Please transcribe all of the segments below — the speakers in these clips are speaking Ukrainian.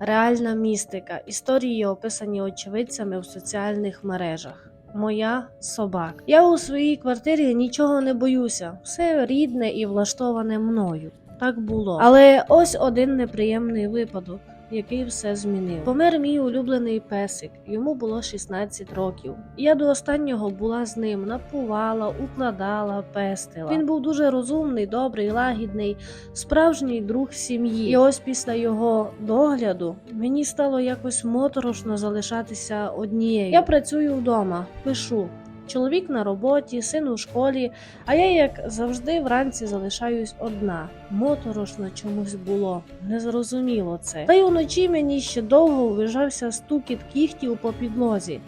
реальна містика. Історії описані очевидцями в соціальних мережах. Моя собака. Я у своїй квартирі нічого не боюся, все рідне і влаштоване мною. Так було. Але ось один неприємний випадок, який все змінив. Помер мій улюблений песик. Йому було 16 років. Я до останнього була з ним, напувала, укладала, пестила. Він був дуже розумний, добрий, лагідний, справжній друг сім'ї. І ось після його догляду мені стало якось моторошно залишатися однією. Я працюю вдома, пишу. Чоловік на роботі, син у школі, а я, як завжди, вранці залишаюсь одна. Моторошно чомусь було, незрозуміло це. Та й уночі мені ще довго ввижався стукіт кіхтів по підлозі.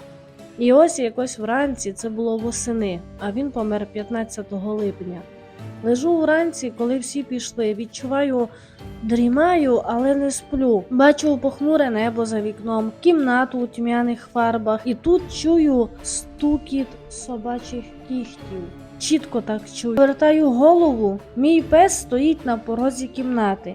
І ось якось вранці це було восени, а він помер 15 липня. Лежу вранці, коли всі пішли. Відчуваю, дрімаю, але не сплю. Бачу похмуре небо за вікном, кімнату у тьмяних фарбах, і тут чую стукіт собачих кіхтів. Чітко так чую. Вертаю голову. Мій пес стоїть на порозі кімнати.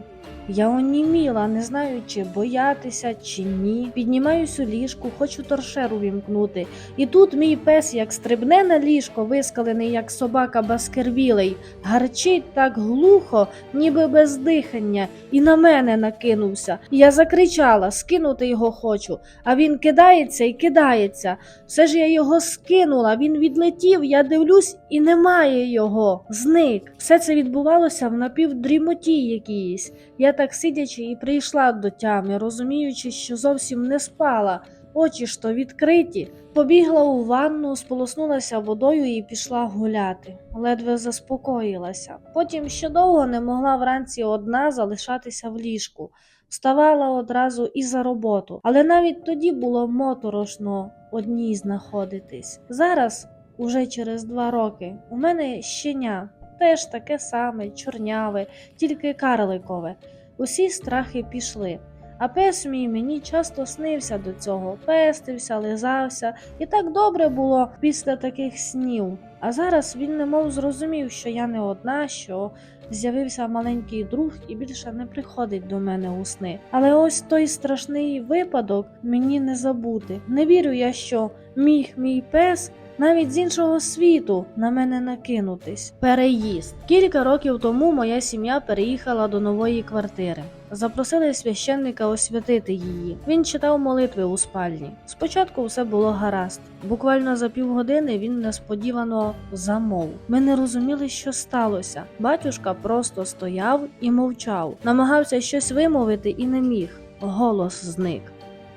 Я оніміла, не знаю, чи боятися, чи ні. Піднімаюсь у ліжку, хочу торшеру вімкнути. І тут мій пес, як стрибне на ліжко, вискалений, як собака Баскервілей, гарчить так глухо, ніби без дихання, і на мене накинувся. Я закричала, скинути його хочу. А він кидається і кидається. Все ж я його скинула, він відлетів, я дивлюсь, і немає його. Зник. Все це відбувалося в напівдрімоті якійсь. Я так сидячи і прийшла до тями, розуміючи, що зовсім не спала. Очі ж то відкриті. Побігла у ванну, сполоснулася водою і пішла гуляти. Ледве заспокоїлася. Потім ще довго не могла вранці одна залишатися в ліжку. Вставала одразу і за роботу, але навіть тоді було моторошно одній знаходитись. Зараз, уже через два роки, у мене щеня теж таке саме, чорняве, тільки карликове. Усі страхи пішли. А пес мій мені часто снився до цього, пестився, лизався, і так добре було після таких снів. А зараз він немов зрозумів, що я не одна, що з'явився маленький друг і більше не приходить до мене у сни. Але ось той страшний випадок мені не забути. Не вірю я, що міг мій пес навіть з іншого світу на мене накинутись. Переїзд. Кілька років тому моя сім'я переїхала до нової квартири. Запросили священника освятити її. Він читав молитви у спальні. Спочатку все було гаразд. Буквально за півгодини він несподівано замов. Ми не розуміли, що сталося. Батюшка просто стояв і мовчав, намагався щось вимовити і не міг. Голос зник.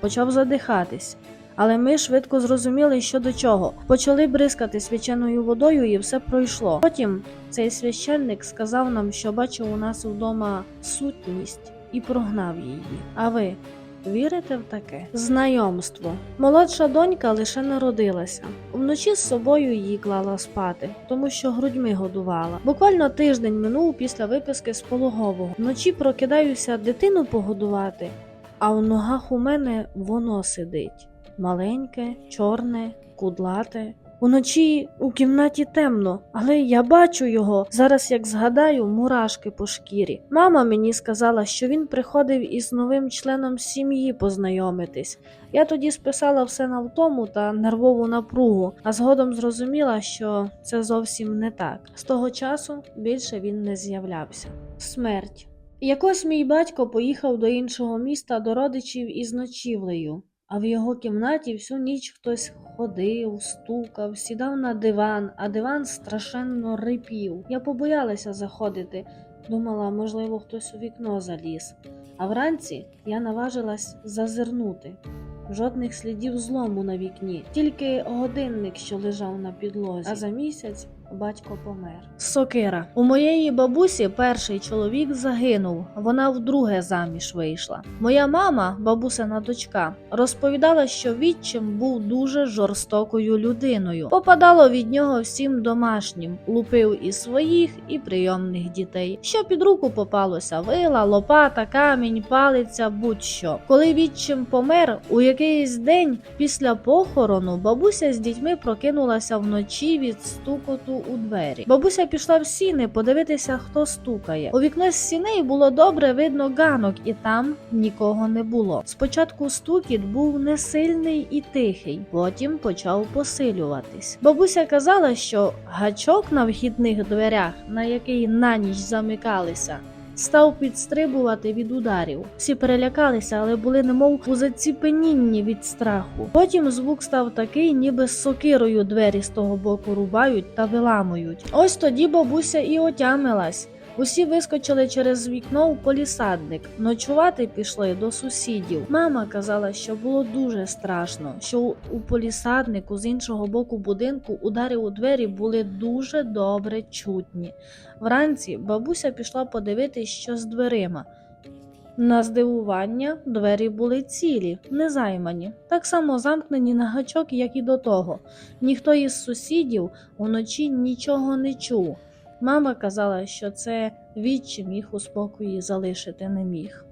Почав задихатись. Але ми швидко зрозуміли, що до чого. Почали бризкати свяченою водою, і все пройшло. Потім цей священник сказав нам, що бачив у нас вдома сутність і прогнав її. А ви вірите в таке? Знайомство. Молодша донька лише народилася. Вночі з собою її клала спати, тому що грудьми годувала. Буквально тиждень минув після виписки з пологового. Вночі прокидаюся дитину погодувати, а в ногах у мене воно сидить. Маленьке, чорне, кудлате. Уночі у кімнаті темно, але я бачу його. Зараз, як згадаю, мурашки по шкірі. Мама мені сказала, що він приходив із новим членом сім'ї познайомитись. Я тоді списала все на втому та нервову напругу, а згодом зрозуміла, що це зовсім не так. З того часу більше він не з'являвся. Смерть. Якось мій батько поїхав до іншого міста до родичів із ночівлею. А в його кімнаті всю ніч хтось ходив, стукав, сідав на диван, а диван страшенно рипів. Я побоялася заходити, думала, можливо, хтось у вікно заліз. А вранці я наважилась зазирнути. Жодних слідів злому на вікні, тільки годинник, що лежав на підлозі. А за місяць батько помер. Сокира. У моєї бабусі перший чоловік загинув. Вона вдруге заміж вийшла. Моя мама, бабусина дочка, розповідала, що відчим був дуже жорстокою людиною. Попадало від нього всім домашнім, лупив і своїх, і прийомних дітей. Що під руку попалося: вила, лопата, камінь, палиця, будь-що. Коли відчим помер, у якийсь день після похорону бабуся з дітьми прокинулася вночі від стукоту у двері. Бабуся пішла в сіни подивитися, хто стукає. У вікно з сіней було добре видно ганок, і там нікого не було. Спочатку стукіт був не сильний і тихий, потім почав посилюватись. Бабуся казала, що гачок на вхідних дверях, на який на ніч замикалися. Став підстрибувати від ударів. Всі перелякалися, але були немов у заціпенінні від страху. Потім звук став такий, ніби з сокирою двері з того боку рубають та виламують. Ось тоді бабуся і отямилась. Усі вискочили через вікно у полісадник. Ночувати пішли до сусідів. Мама казала, що було дуже страшно, що у- полісаднику з іншого боку будинку удари у двері були дуже добре чутні. Вранці бабуся пішла подивитись, що з дверима. На здивування, двері були цілі, не займані, так само замкнені на гачок, як і до того. Ніхто із сусідів уночі нічого не чув. Мама казала, що це відчим їх у спокої залишити не міг.